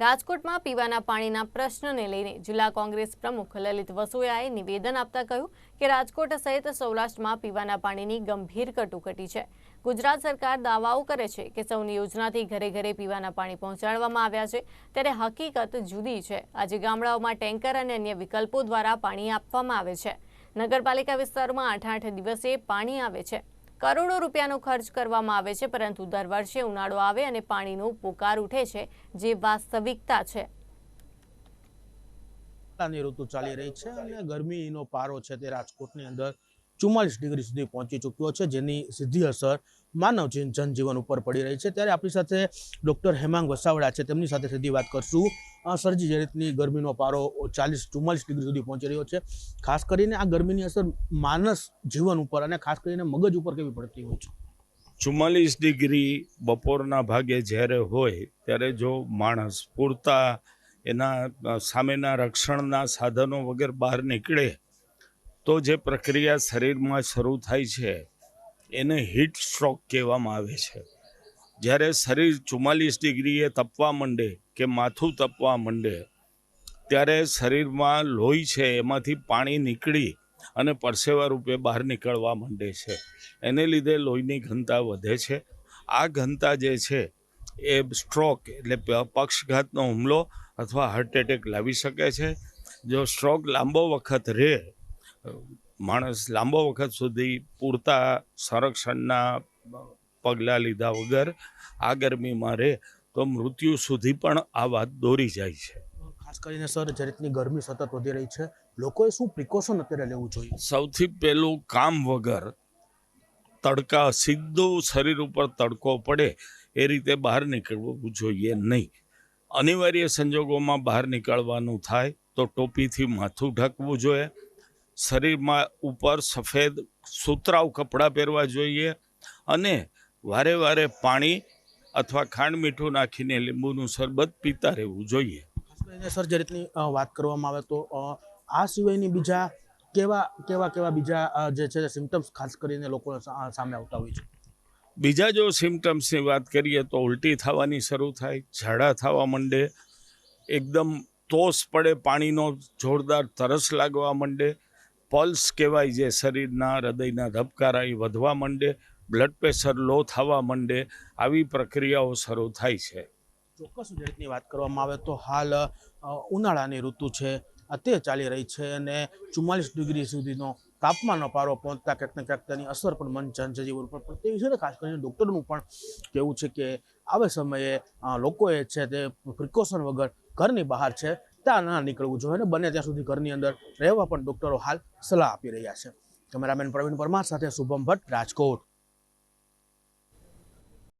રાજકોટમાં પીવાના પાણીના પ્રશ્નને લઈને જિલ્લા કોંગ્રેસ પ્રમુખ લલિત વસોયાએ નિવેદન આપતા કહ્યું કે રાજકોટ સહિત સૌરાષ્ટ્રમાં પીવાના પાણીની ગંભીર કટોકટી છે. ગુજરાત સરકાર દાવાઓ કરે છે કે સૌની યોજનાથી ઘરે ઘરે પીવાના પાણી પહોંચાડવામાં આવ્યા છે. ત્યારે હકીકત જુદી છે. આજે ગામડાઓમાં ટેન્કર અને અન્ય વિકલ્પો દ્વારા પાણી આપવામાં આવે છે. નગરપાલિકા વિસ્તારોમાં આઠ આઠ દિવસે પાણી આવે છે. કરોડો રૂપિયાનો ખર્ચ કરવામાં આવે છે, પરંતુ દર વર્ષે ઉનાળો આવે અને પાણીનો પોકાર ઉઠે છે, જે વાસ્તવિકતા છે. ઋતુ ચાલી રહી છે અને ગરમીનો પારો છે તે રાજકોટની અંદર ચુમ્માલીસ ડિગ્રી સુધી પહોંચી ચૂક્યો છે, જેની સીધી અસર માનવ જનજીવન ઉપર પડી રહી છે. ત્યારે આપણી સાથે ડૉક્ટર હેમાંગ વસાવડા છે. તેમની સાથે સીધી વાત કરશું. સરજી જે રીતની ગરમીનો પારો ચાલીસ, ચુમ્માલીસ ડિગ્રી સુધી પહોંચી રહ્યો છે. ખાસ કરીને આ ગરમીની અસર માનસ જીવન ઉપર અને ખાસ કરીને મગજ ઉપર કેવી પડતી હોય છે? ચુમ્માલીસ ડિગ્રી બપોરના ભાગે જ્યારે હોય, ત્યારે જો માણસ પૂરતા એના સામેના રક્ષણના સાધનો વગર બહાર નીકળે તો જે પ્રક્રિયા શરીરમાં શરૂ થાય છે, એને હીટ સ્ટ્રોક કહેવામાં આવે છે. જ્યારે શરીર ચુમ્માલીસ ડિગ્રીએ તપવા માંડે કે માથું તપવા માંડે, ત્યારે શરીરમાં લોહી છે, એમાંથી પાણી નીકળી અને પરસેવા રૂપે બહાર નીકળવા માંડે છે. એને લીધે લોહીની ઘનતા વધે છે. આ ઘનતા જે છે, એ સ્ટ્રોક એટલે પક્ષઘાતનો હુમલો અથવા હાર્ટ એટેક લાવી શકે છે. જો સ્ટ્રોક લાંબો વખત રહે માણસ લાંબો વખત સુધી પૂરતા સંરક્ષણના પગલાં લીધા વગર આ ગરમીમાં રહે તો મૃત્યુ સુધી પણ આ વાત દોરી જાય છે. ખાસ કરીને સર જે રીતની ગરમી સતત વધી રહી છે લોકોએ શું પ્રિકોશન અત્યારે લેવું જોઈએ? સૌથી પહેલું કામ વગર તડકા સીધું શરીર ઉપર તડકો પડે એ રીતે બહાર નીકળવું જોઈએ નહીં. અનિવાર્ય સંજોગોમાં બહાર નીકળવાનું થાય તો ટોપીથી માથું ઢાંકવું જોઈએ શરીરમાં ઉપર સફેદ સુતરાઉ કપડાં પહેરવા જોઈએ અને વારે વારે પાણી અથવા ખાંડ મીઠું નાખીને લીંબુનું શરબત પીતા રહેવું જોઈએ. સર જે રીતની વાત કરવામાં આવે તો આ સિવાયની બીજા કેવા કેવા કેવા બીજા જે છે સિમ્ટમ્સ ખાસ કરીને લોકો સામે આવતા હોય છે? બીજા જો સિમ્ટમ્સની વાત કરીએ તો ઉલટી થવાની શરૂ થાય ઝાડા થવા માંડે એકદમ તોસ પડે પાણીનો જોરદાર તરસ લાગવા માંડે પલ્સ કહેવાય જે શરીરના હૃદયના ધબકારા એ વધવા માંડે બ્લડ પ્રેશર લો થવા માંડે, આવી પ્રક્રિયાઓ શરૂ થાય છે. ચોક્કસ જે વાત કરવામાં આવે તો હાલ ઉનાળાની ઋતુ છે તે ચાલી રહી છે અને ચુમ્માલીસ ડિગ્રી સુધીનો તાપમાનનો પારો પહોંચતા ક્યાંક ને ક્યાંક તેની અસર પણ મન જનજીવન ઉપર પડતી હોય છે ને, ખાસ કરીને ડૉક્ટરનું પણ કહેવું છે કે આવે સમયે લોકોએ છે તે પ્રિકોશન વગર ઘરની બહાર છે ત્યાં ના નીકળવું જોઈએ અને બને ત્યાં સુધી ઘરની અંદર રહેવા પણ ડૉક્ટરો હાલ સલાહ આપી રહ્યા છે. કેમેરામેન પ્રવીણ પરમાર સાથે શુભમ ભટ્ટ રાજકોટ.